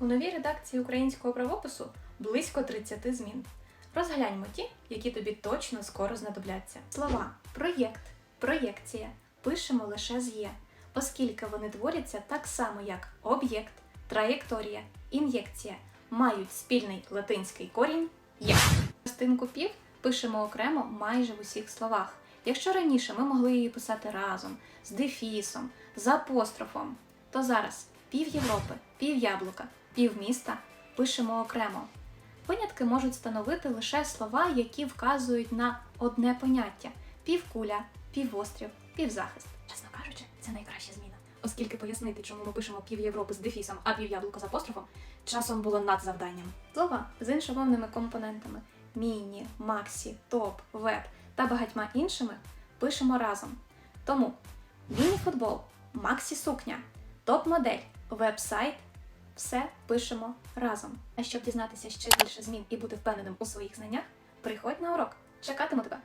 У новій редакції українського правопису близько 30 змін. Розгляньмо ті, які тобі точно скоро знадобляться. Слова проєкт, проєкція пишемо лише з є, оскільки вони творяться так само, як об'єкт, траєкторія, ін'єкція, мають спільний латинський корінь є. Частинку пів пишемо окремо майже в усіх словах. Якщо раніше ми могли її писати разом, з дефісом, з апострофом, то зараз пів Європи, пів яблука, пів міста пишемо окремо. Винятки можуть становити лише слова, які вказують на одне поняття: півкуля, півострів, півзахист. Чесно кажучи, це найкраща зміна. Оскільки пояснити, чому ми пишемо пів Європи з дефісом, а пів яблука з апострофом, часом було надзавданням. Слова з іншомовними компонентами міні, максі, топ, веб та багатьма іншими пишемо разом. Тому міні-футбол, максі-сукня, топ-модель, веб-сайт все пишемо разом. А щоб дізнатися ще більше змін і бути впевненим у своїх знаннях, приходь на урок. Чекатиму тебе!